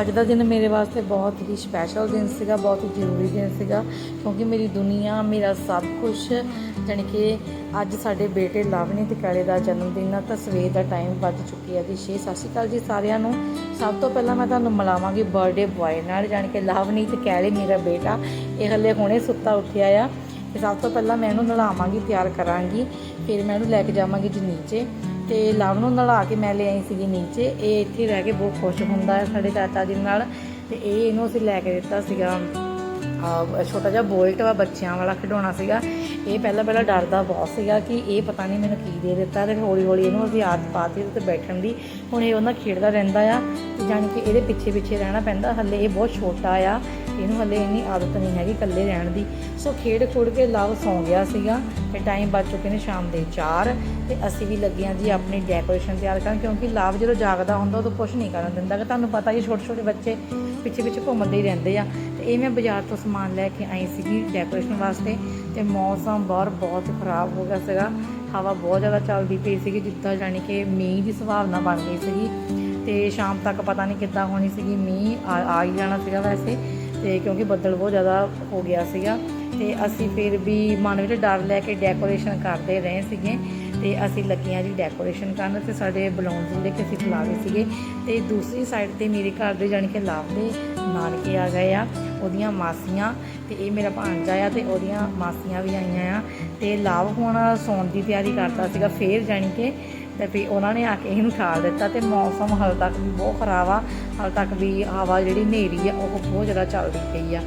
ਅੱਜ ਦਾ ਦਿਨ ਮੇਰੇ ਵਾਸਤੇ ਬਹੁਤ ਹੀ ਸਪੈਸ਼ਲ ਦਿਨ ਸੀਗਾ, ਬਹੁਤ ਹੀ ਜ਼ਰੂਰੀ ਦਿਨ ਸੀਗਾ, ਕਿਉਂਕਿ ਮੇਰੀ ਦੁਨੀਆ, ਮੇਰਾ ਸਭ ਕੁਝ ਜਾਣੀ ਕਿ ਅੱਜ ਸਾਡੇ ਬੇਟੇ ਲਵਨੀ ਤੇ ਕਾਲੇ ਦਾ ਜਨਮ ਦਿਨ ਆ, ਤਾਂ ਸਵੇਰ ਦਾ ਟਾਈਮ ਵੱਧ ਚੁੱਕੀ ਹੈ ਜੀ। 6 ਸਤਿ ਸ਼੍ਰੀ ਅਕਾਲ ਜੀ ਸਾਰਿਆਂ ਨੂੰ। ਸਭ ਤੋਂ ਪਹਿਲਾਂ ਮੈਂ ਤੁਹਾਨੂੰ ਮਿਲਾਵਾਂਗੀ ਬਰਥਡੇ ਬੁਆਏ ਨਾਲ, ਜਾਣੀ ਕਿ ਲਵਨੀ ਤੇ ਕਾਲੇ ਮੇਰਾ ਬੇਟਾ। ਇਹ ਹਲੇ ਹੁਣੇ ਸੁੱਤਾ ਉੱਠਿਆ ਆ। ਤੇ ਸਭ ਤੋਂ ਪਹਿਲਾਂ ਮੈਂ ਇਹਨੂੰ ਨਲਾਵਾਂਗੀ ਤਿਆਰ ਕਰਾਂਗੀ। ਫਿਰ ਮੈਂ ਇਹਨੂੰ ਲੈ ਕੇ ਜਾਵਾਂਗੀ ਜੀ ਨੀਚੇ। ਤੇ ਲਵ ਨੂੰ ਨਲਾ ਕੇ ਮੈਂ ਲੈ ਆਈ ਸੀਗੀ ਨੀਚੇ। ਇਹ ਇੱਥੇ ਰਹਿ ਕੇ ਬਹੁਤ ਖੁਸ਼ ਹੁੰਦਾ ਹੈ ਸਾਡੇ ਚਾਚਾ ਜੀ ਨਾਲ ਤੇ ਇਹ ਇਹਨੂੰ ਅਸੀਂ ਲੈ ਕੇ ਦਿੱਤਾ ਸੀਗਾ। ਛੋਟਾ ਜਿਹਾ ਬੋਲਟ ਵਾ ਬੱਚਿਆਂ ਵਾਲਾ ਖਿਡੌਣਾ ਸੀਗਾ। ਇਹ ਪਹਿਲਾਂ ਪਹਿਲਾਂ ਡਰਦਾ ਬਹੁਤ ਸੀਗਾ ਕਿ ਇਹ ਪਤਾ ਨਹੀਂ ਮੈਨੂੰ ਕੀ ਦੇ ਦਿੱਤਾ ਤੇ ਹੌਲੀ ਹੌਲੀ ਇਹਨੂੰ ਅਸੀਂ ਆਦਤ ਪਾਤੀ ਤੇ ਬੈਠਣ ਦੀ। ਹੁਣ ਇਹ ਉਹਨਾਂ ਖੇਡਦਾ ਰਹਿੰਦਾ ਆ। ਤੇ ਜਾਣੀ ਕਿ ਇਹਦੇ ਪਿੱਛੇ ਪਿੱਛੇ ਰਹਿਣਾ ਪੈਂਦਾ। ਹੱਲੇ ਇਹ ਬਹੁਤ ਛੋਟਾ ਆ। ਇਹਨੂੰ ਹੱਲੇ ਇੰਨੀ ਆਦਤ ਨਹੀਂ ਹੈਗੀ ਇਕੱਲੇ ਰਹਿਣ ਦੀ। ਸੋ ਖੇਡ ਖੁੜ ਕੇ ਲਵ ਸੌਂ ਗਿਆ ਸੀਗਾ ਤੇ ਟਾਈਮ ਬਚ ਚੁੱਕੇ ਨੇ ਸ਼ਾਮ ਦੇ 4 ਤੇ ਅਸੀਂ ਵੀ ਲੱਗੇ ਹਾਂ ਜੀ ਆਪਣੀ ਡੈਕੋਰੇਸ਼ਨ ਤਿਆਰ ਕਰਨ ਕਿਉਂਕਿ ਲਵ ਜਦੋਂ ਜਾਗਦਾ ਹੁੰਦਾ ਉਦੋਂ ਕੁਝ ਨਹੀਂ ਕਰਨ ਦਿੰਦਾ ਕਿ ਤੁਹਾਨੂੰ ਪਤਾ ਹੀ ਛੋਟੇ ਛੋਟੇ ਬੱਚੇ ਪਿੱਛੇ ਪਿੱਛੇ ਘੁੰਮਦੇ ਹੀ ਰਹਿੰਦੇ ਆ। ਤੇ ਇਹ ਮੈਂ ਬਾਜ਼ਾਰ ਤੋਂ ਸਮਾਨ ਲੈ ਕੇ ਆਈ ਸੀਗੀ ਡੈਕੋਰੇਸ਼ਨ ਵਾਸਤੇ ਤੇ ਮੌਸਮ ਬਾਹਰ ਬਹੁਤ ਖਰਾਬ ਹੋ ਗਿਆ ਸੀਗਾ। ਹਵਾ ਬਹੁਤ ਜ਼ਿਆਦਾ ਚੱਲਦੀ ਪਈ ਸੀਗੀ ਜਿੱਦਾਂ ਜਾਣੀ ਕਿ ਮੀਂਹ ਦੀ ਸੰਭਾਵਨਾ ਬਣ ਗਈ ਸੀਗੀ। ਤੇ ਸ਼ਾਮ ਤੱਕ ਪਤਾ ਨਹੀਂ ਕਿੱਦਾਂ ਹੋਣੀ ਸੀਗੀ, ਮੀਂਹ ਆ ਆ ਹੀ ਜਾਣਾ ਸੀਗਾ ਵੈਸੇ। ਤੇ ਕਿਉਂਕਿ ਬੱਦਲ ਬਹੁਤ ਜ਼ਿਆਦਾ ਹੋ ਗਿਆ ਸੀਗਾ ਤੇ ਅਸੀਂ ਫਿਰ ਵੀ ਮਨ ਵਿੱਚ ਡਰ ਲੈ ਕੇ ਡੈਕੋਰੇਸ਼ਨ ਕਰਦੇ ਰਹੇ ਸੀਗੇ ਤੇ ਅਸੀਂ ਲੱਗੀਆਂ ਜੀ ਡੈਕੋਰੇਸ਼ਨ ਕਰਨ ਤੇ ਸਾਡੇ ਬਲੌਨਸ ਜਿਹੜੇ ਕਿ ਅਸੀਂ ਫੁਲਾਵੇ ਸੀਗੇ ਤੇ ਦੂਸਰੀ ਸਾਈਡ ਤੇ ਮੇਰੇ ਘਰ ਦੇ ਜਾਣੀ ਕਿ ਲਾਭ ਦੇ ਨਾਨਕੇ ਆ ਗਏ ਆ, ਉਹਦੀਆਂ ਮਾਸੀਆਂ ਤੇ ਇਹ ਮੇਰਾ ਭਾਂਜਾ ਆ ਤੇ ਉਹਦੀਆਂ ਮਾਸੀਆਂ ਵੀ ਆਈਆਂ ਆ ਤੇ ਲਾਭ ਹੁਣ ਸੌਣ ਦੀ ਤਿਆਰੀ ਕਰਦਾ ਸੀਗਾ, ਫੇਰ ਜਾਣੀ ਕਿ ਤੇ ਫਿਰ ਉਹਨਾਂ ਨੇ ਆ ਕੇ ਇਹਨੂੰ ਠਾਲ ਦਿੱਤਾ ਤੇ ਮੌਸਮ ਹਾਲ ਤੱਕ ਵੀ ਬਹੁਤ ਖਰਾਬ ਆ। ਹਾਲ ਤੱਕ ਵੀ ਹਵਾ ਜਿਹੜੀ ਹਨੇਰੀ ਆ, ਉਹ ਬਹੁਤ ਜ਼ਿਆਦਾ ਚੱਲਦੀ ਪਈ ਆ।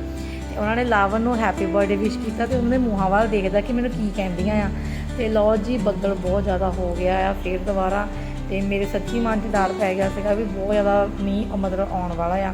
ਤੇ ਉਹਨਾਂ ਨੇ ਲਾਵਨ ਨੂੰ ਹੈਪੀ ਬਰਥਡੇ ਵਿਸ਼ ਕੀਤਾ ਤੇ ਉਹਨੇ ਮੂੰਹਾਂ ਵੱਲ ਦੇਖਦਾ ਕਿ ਮੈਨੂੰ ਕੀ ਕਹਿੰਦੀਆਂ ਆ। ਤੇ ਲੋ ਜੀ, ਬੱਦਲ ਬਹੁਤ ਜ਼ਿਆਦਾ ਹੋ ਗਿਆ ਆ ਫਿਰ ਦੁਬਾਰਾ। ਤੇ ਮੇਰੇ ਸੱਚੀ ਮਨ 'ਚ ਡਰ ਪੈ ਗਿਆ ਸੀਗਾ ਵੀ ਬਹੁਤ ਜ਼ਿਆਦਾ ਮੀਂਹ ਮਤਲਬ ਆਉਣ ਵਾਲਾ ਆ।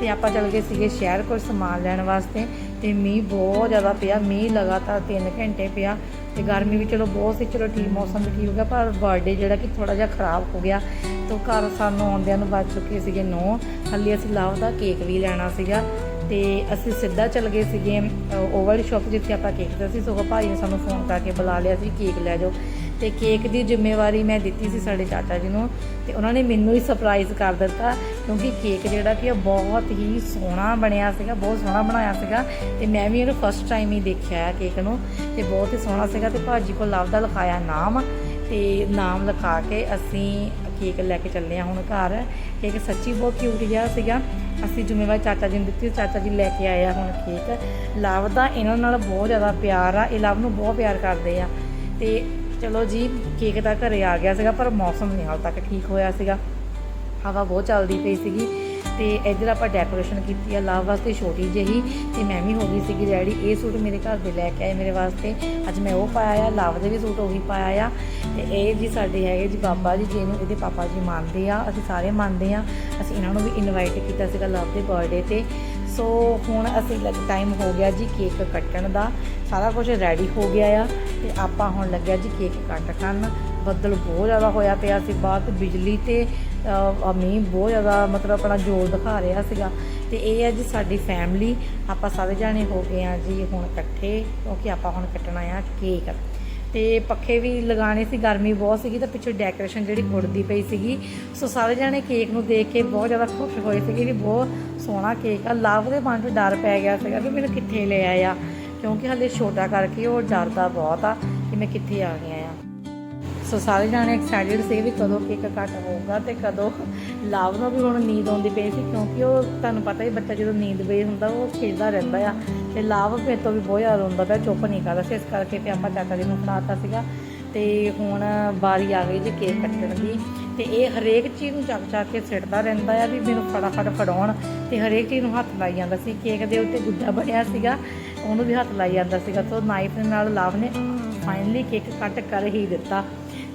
ਤੇ ਆਪਾਂ ਚੱਲ ਗਏ ਸੀਗੇ ਸ਼ਹਿਰ ਕੋਈ ਸਮਾਨ ਲੈਣ ਵਾਸਤੇ ਤੇ ਮੀਂਹ ਬਹੁਤ ਜ਼ਿਆਦਾ ਪਿਆ, ਮੀਂਹ ਲਗਾਤਾਰ 3 ਘੰਟੇ ਪਿਆ। ਤੇ ਗਰਮੀ ਵੀ ਚਲੋ ਬਹੁਤ ਸੀ, ਚਲੋ ਠੀਕ, ਮੌਸਮ ਵੀ ਠੀਕ ਹੋ ਗਿਆ, ਪਰ ਬਰਥਡੇ ਜਿਹੜਾ ਕਿ ਥੋੜਾ ਜਿਹਾ ਖਰਾਬ ਹੋ ਗਿਆ। ਤੋਂ ਘਰ ਸਾਨੂੰ ਆਉਂਦਿਆਂ ਨੂੰ ਵੱਜ ਚੁੱਕੇ ਸੀਗੇ ਨੋ। ਹੱਲੇ ਅਸੀਂ ਲਾਵ ਦਾ ਕੇਕ ਵੀ ਲੈਣਾ ਸੀਗਾ ਤੇ ਅਸੀਂ ਸਿੱਧਾ ਚੱਲ ਗਏ ਸੀਗੇ ਉਹ ਵਾਲੀ ਸ਼ਾਪ ਜਿੱਥੇ ਆਪਾਂ ਕੇਕ ਦਾ ਸੀ, ਸਗੋਂ ਭਾਈ ਨੇ ਸਾਨੂੰ ਫੋਨ ਕਰਕੇ ਬੁਲਾ ਲਿਆ ਸੀ ਕੇਕ ਲੈ ਜਾਓ। ਤੇ ਕੇਕ ਦੀ ਜ਼ਿੰਮੇਵਾਰੀ ਮੈਂ ਦਿੱਤੀ ਸੀ ਸਾਡੇ ਚਾਚਾ ਜੀ ਨੂੰ ਤੇ ਉਹਨਾਂ ਨੇ ਮੈਨੂੰ ਹੀ ਸਰਪ੍ਰਾਈਜ਼ ਕਰ ਦਿੱਤਾ ਕਿਉਂਕਿ ਕੇਕ ਜਿਹੜਾ ਕਿ ਉਹ ਬਹੁਤ ਹੀ ਸੋਹਣਾ ਬਣਿਆ ਸੀਗਾ, ਬਹੁਤ ਸੋਹਣਾ ਬਣਾਇਆ ਸੀਗਾ ਤੇ ਮੈਂ ਵੀ ਇਹਨੂੰ ਫਸਟ ਟਾਈਮ ਹੀ ਦੇਖਿਆ ਆ ਕੇਕ ਨੂੰ ਤੇ ਬਹੁਤ ਹੀ ਸੋਹਣਾ ਸੀਗਾ ਤੇ ਭਾਜੀ ਕੋਲ ਲਵ ਦਾ ਲਿਖਾਇਆ ਨਾਮ ਤੇ ਨਾਮ ਲਿਖਾ ਕੇ ਅਸੀਂ ਕੇਕ ਲੈ ਕੇ ਚੱਲੇ ਆ ਹੁਣ ਘਰ। ਕੇਕ ਸੱਚੀ ਬਹੁਤ ਕਿਊਟ ਜਿਹਾ ਸੀਗਾ। ਅਸੀਂ ਜ਼ਿੰਮੇਵਾਰੀ ਚਾਚਾ ਜੀ ਨੂੰ ਦਿੱਤੀ, ਚਾਚਾ ਜੀ ਲੈ ਕੇ ਆਏ ਆ ਹੁਣ ਕੇਕ। ਲਵ ਦਾ ਇਹਨਾਂ ਨਾਲ ਬਹੁਤ ਜ਼ਿਆਦਾ ਪਿਆਰ ਆ, ਇਹ ਲਵ ਨੂੰ ਬਹੁਤ ਪਿਆਰ ਕਰਦੇ ਆ। ਤੇ ਚਲੋ ਜੀ, ਕੇਕ ਤਾਂ ਘਰੇ ਆ ਗਿਆ ਸੀਗਾ, ਪਰ ਮੌਸਮ ਨਹੀਂ ਹਾਲ ਤੱਕ ਠੀਕ ਹੋਇਆ ਸੀਗਾ। ਹਵਾ ਬਹੁਤ ਚੱਲਦੀ ਪਈ ਸੀਗੀ ਤੇ ਇੱਧਰ ਆਪਾਂ ਡੈਕੋਰੇਸ਼ਨ ਕੀਤੀ ਆ ਲਵ ਵਾਸਤੇ ਛੋਟੀ ਜਿਹੀ। ਤੇ ਮੈਂ ਵੀ ਹੋ ਗਈ ਸੀਗੀ ਰੈਡੀ ਇਹ ਸੂਟ ਮੇਰੇ ਘਰ ਦੇ ਲੈ ਕੇ ਆਏ ਮੇਰੇ ਵਾਸਤੇ। ਅੱਜ ਮੈਂ ਉਹ ਪਾਇਆ ਆ ਲਵ ਦੇ ਵੀ ਸੂਟ ਉਹੀ ਪਾਇਆ ਆ। ਤੇ ਇਹ ਜੀ ਸਾਡੇ ਹੈਗੇ ਜੀ ਬਾਬਾ ਜੀ, ਜਿਹਨੂੰ ਇਹਦੇ ਪਾਪਾ ਜੀ ਮੰਨਦੇ ਆ, ਅਸੀਂ ਸਾਰੇ ਮੰਨਦੇ ਆ। ਅਸੀਂ ਇਹਨਾਂ ਨੂੰ ਵੀ ਇਨਵਾਈਟ ਕੀਤਾ ਸੀਗਾ ਲਵ ਦੇ ਬਰਥਡੇ ਤੇ। ਸੋ ਹੁਣ ਅਸੀਂ ਲੱਗ ਟਾਈਮ ਹੋ ਗਿਆ ਜੀ ਕੇਕ ਕੱਟਣ ਦਾ। ਸਾਰਾ ਕੁਝ ਰੈਡੀ ਹੋ ਗਿਆ ਆ। ਤੇ ਆਪਾਂ ਹੁਣ ਲੱਗਿਆ ਜੀ ਕੇਕ ਕੱਟ ਕਰਨ। ਬੱਦਲ ਬਹੁਤ ਜ਼ਿਆਦਾ ਹੋਇਆ ਪਿਆ ਸੀ, ਬਾਅਦ ਤੇ ਬਿਜਲੀ ਤੇ ਮੀਂਹ ਬਹੁਤ ਜ਼ਿਆਦਾ ਮਤਲਬ ਆਪਣਾ ਜ਼ੋਰ ਦਿਖਾ ਰਿਹਾ ਸੀਗਾ। ਤੇ ਇਹ ਹੈ ਜੀ ਸਾਡੀ ਫੈਮਿਲੀ ਆਪਾਂ ਸਾਰੇ ਜਾਣੇ ਹੋ ਗਏ ਆ ਜੀ ਹੁਣ ਇਕੱਠੇ, ਕਿਉਂਕਿ ਆਪਾਂ ਹੁਣ ਕੱਟਣਾ ਆ ਕੇਕ। ਤੇ ਪੱਖੇ ਵੀ ਲਗਾਣੇ ਸੀ, ਗਰਮੀ ਬਹੁਤ ਸੀਗੀ ਤਾਂ ਪਿੱਛੇ ਡੈਕੋਰੇਸ਼ਨ ਜਿਹੜੀ ਗੁੜਦੀ ਪਈ ਸੀਗੀ। ਸੋ ਸਾਰੇ ਜਣੇ ਕੇਕ ਨੂੰ ਦੇਖ ਕੇ ਬਹੁਤ ਜ਼ਿਆਦਾ ਖੁਸ਼ ਹੋਏ ਸੀਗੇ ਵੀ ਬਹੁਤ ਸੋਹਣਾ ਕੇਕ ਆ। ਲਵ ਦੇ ਮਨ 'ਚ ਡਰ ਪੈ ਗਿਆ ਸੀਗਾ ਵੀ ਮੈਨੂੰ ਕਿੱਥੇ ਲੈ ਆਇਆ। ਕਿਉਂਕਿ ਹਲੇ ਛੋਟਾ ਕਰਕੇ ਉਹ ਡਰਦਾ ਬਹੁਤ ਆ ਕਿ ਮੈਂ ਕਿੱਥੇ ਆ ਗਿਆ ਆ ਸੋ ਸਾਰੇ ਜਾਣੇ ਐਕਸਾਈਟਡ ਸੀ ਵੀ ਕਦੋਂ ਕੇਕ ਕੱਟ ਹੋਊਗਾ ਤੇ ਕਦੋਂ ਲਾਭ ਨੂੰ ਵੀ ਹੁਣ ਨੀਂਦ ਆਉਂਦੀ ਪਈ ਸੀ ਕਿਉਂਕਿ ਉਹ ਤੁਹਾਨੂੰ ਪਤਾ ਹੀ ਬੱਚਾ ਜਦੋਂ ਨੀਂਦ ਪਈ ਹੁੰਦਾ ਉਹ ਖੇਡਦਾ ਰਹਿੰਦਾ ਆ ਤੇ ਲਾਭ ਫਿਰ ਤੋਂ ਵੀ ਬਹੁਤ ਜ਼ਿਆਦਾ ਹੁੰਦਾ ਪਿਆ, ਚੁੱਪ ਨਹੀਂ ਕਰਦਾ ਸੀ। ਇਸ ਕਰਕੇ ਤੇ ਆਪਾਂ ਚਾਚਾ ਜੀ ਨੂੰ ਫੜਾਤਾ ਸੀਗਾ ਤੇ ਹੁਣ ਵਾਰੀ ਆ ਗਈ ਜੀ ਕੇਕ ਕੱਟਣ ਦੀ। ਤੇ ਇਹ ਹਰੇਕ ਚੀਜ਼ ਨੂੰ ਚੱਕ ਚੱਕ ਕੇ ਸਿੱਟਦਾ ਰਹਿੰਦਾ ਆ ਵੀ ਮੈਨੂੰ ਫਟਾਫਟ ਫੜਾਉਣ ਤੇ ਹਰੇਕ ਚੀਜ਼ ਨੂੰ ਹੱਥ ਲਾਈ ਜਾਂਦਾ ਸੀ। ਕੇਕ ਦੇ ਉੱਤੇ ਗੁੱਡਾ ਬਣਿਆ ਸੀਗਾ, ਉਹਨੂੰ ਵੀ ਹੱਥ ਲਾਈ ਜਾਂਦਾ ਸੀਗਾ। ਤੋਂ ਨਾਈਫ ਨਾਲ ਲਵ ਨੇ ਫਾਈਨਲੀ ਕੇਕ ਕੱਟ ਕਰ ਹੀ ਦਿੱਤਾ।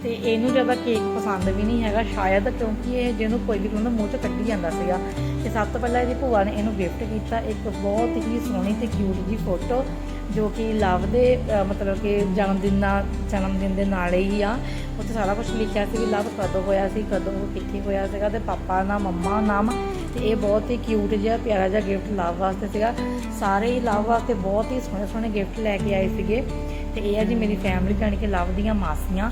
ਤੇ ਇਹਨੂੰ ਜ਼ਿਆਦਾ ਕੇਕ ਪਸੰਦ ਵੀ ਨਹੀਂ ਹੈਗਾ, ਸ਼ਾਇਦ ਕਿਉਂਕਿ ਇਹ ਜਿਹਨੂੰ ਕੋਈ ਵੀ ਉਹਨੂੰ ਮੂੰਹ 'ਚ ਕੱਢੀ ਜਾਂਦਾ ਸੀਗਾ। ਤੇ ਸਭ ਤੋਂ ਪਹਿਲਾਂ ਇਹਦੀ ਭੂਆ ਨੇ ਇਹਨੂੰ ਗਿਫਟ ਕੀਤਾ ਇੱਕ ਬਹੁਤ ਹੀ ਸੋਹਣੀ ਤੇ ਕਿਊਟ ਜੀ ਫੋਟੋ ਜੋ ਕਿ ਲਵ ਦੇ ਮਤਲਬ ਕਿ ਜਨਮ ਦਿਨ ਨਾਲ ਜਨਮ ਦਿਨ ਦੇ ਨਾਲ ਹੀ ਆ। ਉੱਥੇ ਸਾਰਾ ਕੁਝ ਲਿਖਿਆ ਸੀ ਵੀ ਲਵ ਕਦੋਂ ਹੋਇਆ ਸੀ, ਕਦੋਂ ਕਿੱਥੇ ਹੋਇਆ ਸੀਗਾ ਤੇ ਪਾਪਾ ਨਾਮ ਮੰਮਾ ਨਾਮ ਤੇ ਇਹ ਬਹੁਤ ਹੀ ਕਿਊਟ ਜਿਹਾ ਪਿਆਰਾ ਜਿਹਾ ਗਿਫਟ ਲਵ ਵਾਸਤੇ ਸੀਗਾ। ਸਾਰੇ ਹੀ ਲਵ ਵਾਸਤੇ ਬਹੁਤ ਹੀ ਸੋਹਣੇ ਸੋਹਣੇ ਗਿਫਟ ਲੈ ਕੇ ਆਏ ਸੀਗੇ। ਤੇ ਇਹ ਹੈ ਜੀ ਮੇਰੀ ਫੈਮਿਲੀ ਜਾਣੀ ਕਿ ਲਵ ਦੀਆਂ ਮਾਸੀਆਂ।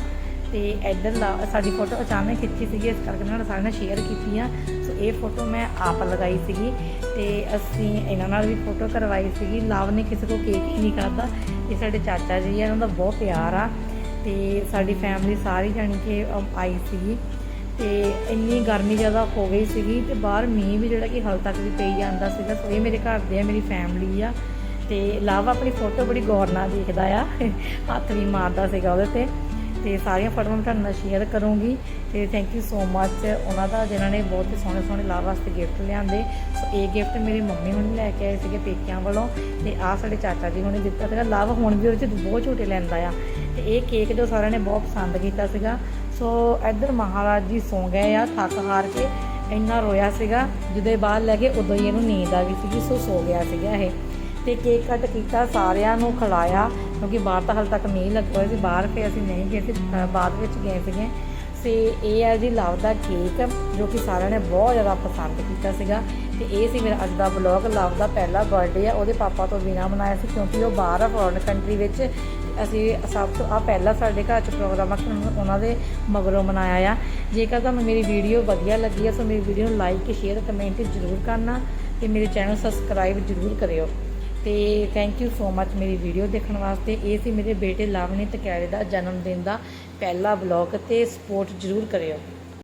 ਤੇ ਇੱਧਰ ਲਾ- ਸਾਡੀ ਫੋਟੋ ਅਚਾਨਕ ਖਿੱਚੀ ਸੀਗੀ, ਇਸ ਕਰਕੇ ਉਹਨਾਂ ਨੇ ਸਾਰਿਆਂ ਨੇ ਸ਼ੇਅਰ ਕੀਤੀ ਆ। ਸੋ ਇਹ ਫੋਟੋ ਮੈਂ ਆਪ ਲਗਾਈ ਸੀਗੀ ਤੇ ਅਸੀਂ ਇਹਨਾਂ ਨਾਲ ਵੀ ਫੋਟੋ ਕਰਵਾਈ ਸੀਗੀ। ਲਵ ਨੇ ਕਿਸੇ ਕੋ ਕੇਕ ਹੀ ਨਹੀਂ ਕਰਦਾ ਇਹ ਸਾਡੇ ਚਾਚਾ ਜੀ ਆ ਉਹਨਾਂ ਦਾ ਬਹੁਤ ਪਿਆਰ ਆ। ਤੇ ਸਾਡੀ ਫੈਮਿਲੀ ਸਾਰੀ ਜਾਣੀ ਕਿ ਆਈ ਸੀਗੀ। ਤੇ ਇੰਨੀ ਗਰਮੀ ਜ਼ਿਆਦਾ ਹੋ ਗਈ ਸੀਗੀ ਤੇ ਬਾਹਰ ਮੀਂਹ ਵੀ ਜਿਹੜਾ ਕਿ ਹਾਲ ਤੱਕ ਵੀ ਪਈ ਜਾਂਦਾ ਸੀਗਾ। ਸੋ ਇਹ ਮੇਰੇ ਘਰ ਦੇ ਆ, ਮੇਰੀ ਫੈਮਿਲੀ ਆ। ਤੇ ਲਵ ਆਪਣੀ ਫੋਟੋ ਬੜੀ ਗੌਰ ਨਾਲ ਦੇਖਦਾ ਆ। ਹੱਥ ਵੀ ਮਾਰਦਾ ਸੀਗਾ ਉਹਦੇ ਤੇ। ਤੇ ਸਾਰੀਆਂ ਫੋਟੋਆਂ ਮੈਂ ਤੁਹਾਡੇ ਨਾਲ ਸ਼ੇਅਰ ਕਰੂੰਗੀ। ਤੇ ਥੈਂਕ ਯੂ ਸੋ ਮੱਚ ਉਹਨਾਂ ਦਾ ਜਿਨ੍ਹਾਂ ਨੇ ਬਹੁਤ ਹੀ ਸੋਹਣੇ ਸੋਹਣੇ ਲਾਭ ਵਾਸਤੇ ਗਿਫਟ ਲਿਆਂਦੇ। ਸੋ ਇਹ ਗਿਫਟ ਮੇਰੀ ਮੰਮੀ ਹੁਣੀ ਲੈ ਕੇ ਆਏ ਸੀਗੇ ਪੇਕਿਆਂ ਵੱਲੋਂ। ਤੇ ਆਹ ਸਾਡੇ ਚਾਚਾ ਜੀ ਹੁਣੇ ਦਿੱਤਾ ਸੀਗਾ। ਲਵ ਹੁਣ ਵੀ ਉਹਦੇ ਚ ਬਹੁਤ ਝੂਟੇ ਲੈਂਦਾ ਆ। ਤੇ ਇਹ ਕੇਕ ਜੋ ਸਾਰਿਆਂ ਨੇ ਬਹੁਤ ਪਸੰਦ ਕੀਤਾ ਸੀਗਾ। ਸੋ ਇੱਧਰ ਮਹਾਰਾਜ ਜੀ ਸੌਂ ਗਏ ਆ, ਥੱਕ ਹਾਰ ਕੇ ਇੰਨਾ ਰੋਇਆ ਸੀਗਾ ਜਦੋਂ ਬਾਹਰ ਲੈ ਕੇ ਉਦੋਂ ਹੀ ਇਹਨੂੰ ਨੀਂਦ ਆ ਗਈ ਸੀਗੀ, ਸੋ ਸੋ ਗਿਆ ਸੀਗਾ ਇਹ। ਤੇ ਕੇਕ ਕੱਟ ਕੀਤਾ, ਸਾਰਿਆਂ ਨੂੰ ਖਿਲਾਇਆ, ਕਿਉਂਕਿ ਬਾਹਰ ਤਾਂ ਹਾਲੇ ਤੱਕ ਮੀਂਹ ਲੱਗਾ ਹੋਇਆ ਸੀ, ਬਾਹਰ ਫੇ ਅਸੀਂ ਨਹੀਂ ਗਏ ਸੀ ਬਾਅਦ ਵਿੱਚ ਗਏ ਸੀਗੇ। ਤੇ ਇਹ ਹੈ ਜੀ ਲਵ ਦਾ ਕੇਕ, ਜੋ ਕਿ ਸਾਰਿਆਂ ਨੇ ਬਹੁਤ ਜ਼ਿਆਦਾ ਪਸੰਦ ਕੀਤਾ ਸੀਗਾ। ਤੇ ਇਹ ਸੀ ਮੇਰਾ ਅੱਜ ਦਾ ਵਲੌਗ ਲਵ ਦਾ ਪਹਿਲਾ ਬਰਥਡੇ ਆ। ਉਹਦੇ ਪਾਪਾ ਤੋਂ ਬਿਨਾ ਮਨਾਇਆ ਸੀ ਕਿਉਂਕਿ ਉਹ ਬਾਹਰ ਆ ਫੋਰਨ ਕੰਟਰੀ ਵਿੱਚ। ਅਸੀਂ ਸਭ ਤੋਂ ਆ ਪਹਿਲਾ ਸਾਡੇ ਘਰ ਚ ਪ੍ਰੋਗਰਾਮ ਆ ਉਹਨਾਂ- ਦੇ ਮਗਰੋਂ ਮਨਾਇਆ ਆ। ਜੇਕਰ ਤੁਹਾਨੂੰ ਮੇਰੀ ਵੀਡੀਓ ਵਧੀਆ ਲੱਗੀ ਆ ਸੋ ਮੇਰੀ ਵੀਡੀਓ ਨੂੰ ਲਾਈਕ ਸ਼ੇਅਰ ਕਮੈਂਟ ਜ਼ਰੂਰ ਕਰਨਾ ਤੇ ਮੇਰੇ ਚੈਨਲ ਸਬਸਕ੍ਰਾਈਬ ਜ਼ਰੂਰ ਕਰਿਓ। ਤੇ ਥੈਂਕ ਯੂ ਸੋ ਮੱਚ ਮੇਰੀ ਵੀਡੀਓ ਦੇਖਣ ਵਾਸਤੇ। ਇਹ ਸੀ ਮੇਰੇ ਬੇਟੇ ਲਵਨੀਤ ਕੈਰੇ ਦਾ ਜਨਮ ਦਿਨ ਦਾ ਪਹਿਲਾ ਵਲੌਗ ਤੇ ਸਪੋਰਟ ਜ਼ਰੂਰ ਕਰਿਓ।